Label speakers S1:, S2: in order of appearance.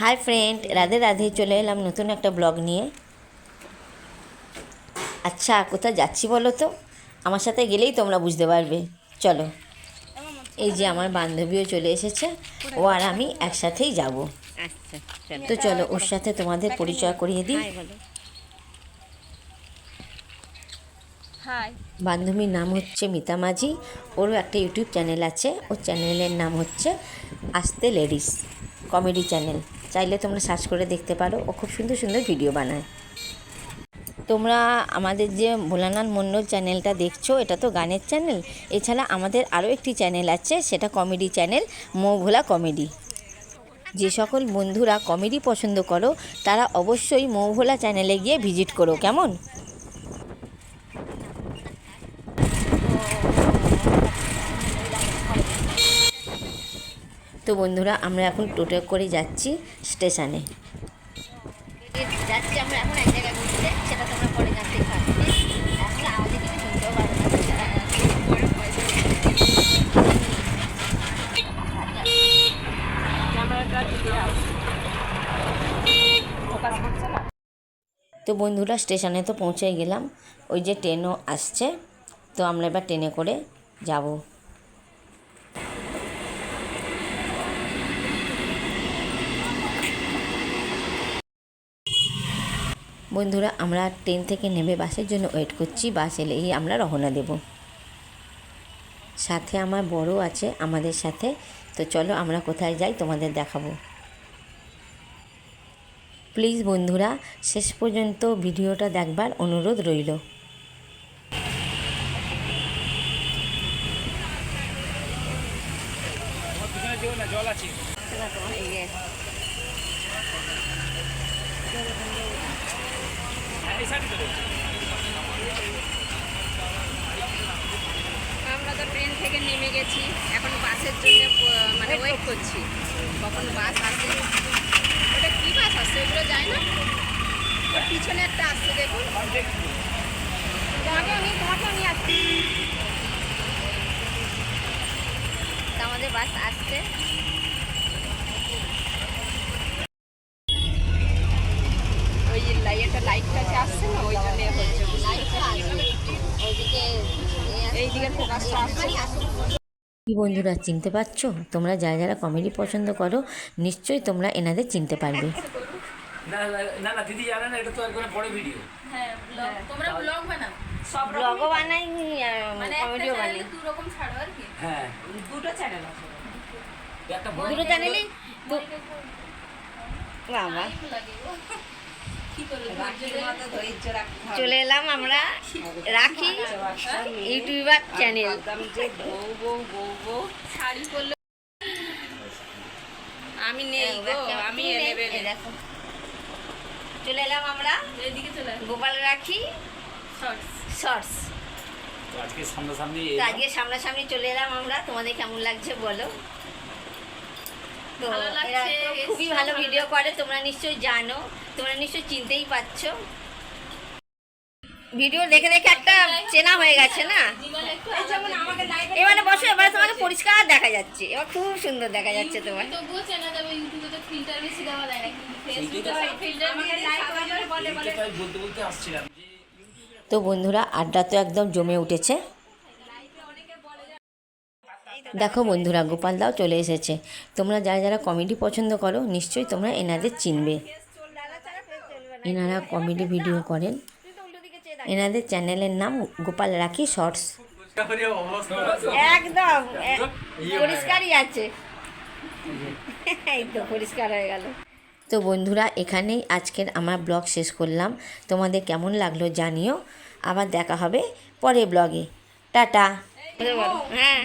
S1: Hi friend Radhe Radhe চলে এলাম নতুন একটা ব্লগ নিয়ে। আচ্ছা কোথায় যাচ্ছি বলো তো? আমার সাথে গেলেই তোমরা বুঝতে পারবে। চলো। এই যে আমার বান্ধবীও চলে এসেছে ও আর আমি একসাথেই যাব।
S2: আচ্ছা
S1: তো চলো ওর সাথে তোমাদের পরিচয় করিয়ে দিই। বান্ধবীর নাম হচ্ছে মিতা মাঝি ওরও একটা ইউটিউব চ্যানেল আছে ওর চ্যানেলের নাম হচ্ছে আস্তে লেডিস কমেডি চ্যানেল। চাইলে তোমরা সার্চ করে দেখতে পারো। ও খুব সুন্দর সুন্দর ভিডিও বানায়। তোমরা আমাদের যে ভোলানাথ মণ্ডল চ্যানেলটা দেখছ, এটা তো গানের চ্যানেল এছাড়া আমাদের আরও একটি চ্যানেল আছে, সেটা কমেডি চ্যানেল মৌভোলা কমেডি যে সকল বন্ধুরা কমেডি পছন্দ করো, তারা অবশ্যই মৌভোলা চ্যানেলে গিয়ে ভিজিট করো, কেমন? তো বন্ধুরা, আমরা এখন টোটো করে যাচ্ছি স্টেশনে। যাচ্ছি আমরা এখন এক জায়গায় ঘুরতে, সেটা তোমরা পরে জানতে তো বন্ধুরা, স্টেশনে তো পৌঁছে গেলাম। ওই যে ট্রেনও আসছে, তো আমরা এবার ট্রেনে করে যাব। বন্ধুরা, আমরা ট্রেন থেকে নেমে বাসের জন্য ওয়েট করছি। বাস এলেই আমরা রওনা দেব। সাথে আমার বড় আছে, আমাদের সাথে। তো চলো, আমরা কোথায় যাই তোমাদের দেখাবো। প্লিজ বন্ধুরা, শেষ পর্যন্ত ভিডিওটা দেখবার অনুরোধ রইল।
S2: আমরা তো ট্রেন থেকে নেমে গেছি। এখন বাসের জন্য মানে ওয়েট করছি। কখন বাস আসে? ওটা কি বাস আসছে ওগুলো যায় না? ওর পিছনে একটা আসছে, দেখুন। আমাদের বাস আসছে ওই যে লাইটটা লাইট কাছে আসছে না ওই জন্য হচ্ছে এইদিকে ফোকাসটা আসছে
S1: কি বন্ধুরা চিনতে পারছ? তোমরা যারা যারা কমেডি পছন্দ করো নিশ্চয়ই তোমরা এনাদের চিনতে পারবে।
S3: না না- দিদি জানে না এটা তো একবারে বড় ভিডিও
S4: তোমরা ব্লগ বানাও।
S2: সব ব্লগও বানাই।
S4: মানে
S2: কমেডিও বানাই।
S4: দু রকম ছাড়ো আর কি।
S3: হ্যাঁ।
S2: দুটো চ্যানেল আছে।
S3: একটা বড়
S1: দুটো চ্যানেলে
S2: বাবা।
S1: চলে এলাম আমরা রাখি ইউটিউবার চ্যানেল।
S2: আমি নেই আমি
S1: দেখো। চলে এলাম আমরা
S4: এদিকে চলে
S1: গোপাল রাখি
S4: শর্টস
S1: শর্টস
S3: আজকে সামনাসামনি
S1: আজকে সামনাসামনি চলে এলাম আমরা তোমাদের কেমন লাগছে বলো? তো এরা খুবই ভালো
S4: ভালো
S1: ভিডিও করে তোমরা নিশ্চয়ই জানো তোমরা নিশ্চয়ই চিনতেই পারছ। ভিডিও দেখে দেখে একটা চেনা হয়ে গেছে না?
S4: জীবন একটু
S2: যেমন আমাকে লাইভে
S1: এবারে বসো এবারে তোমাকে পরিষ্কার দেখা যাচ্ছে এবার খুব সুন্দর দেখা যাচ্ছে তোমার।
S4: তো
S1: বন্ধুরা আড্ডা তো একদম জমে উঠেছে। দেখো বন্ধুরা গোপাল দাও চলে এসেছে। তোমরা যারা যারা কমেডি পছন্দ করো নিশ্চয়ই তোমরা এনাদের চিনবে। এনারা কমেডি ভিডিও করেন। এনাদের চ্যানেলের নাম গোপাল রাখি শর্টস। একদম পরিষ্কারই আছে। এই তো পরিষ্কার হয়ে গেল। তো বন্ধুরা এখানেই আজকের আমার ব্লগ শেষ করলাম। তোমাদের কেমন লাগল জানিও। আবার দেখা হবে পরের ব্লগে। টাটা। হ্যাঁ।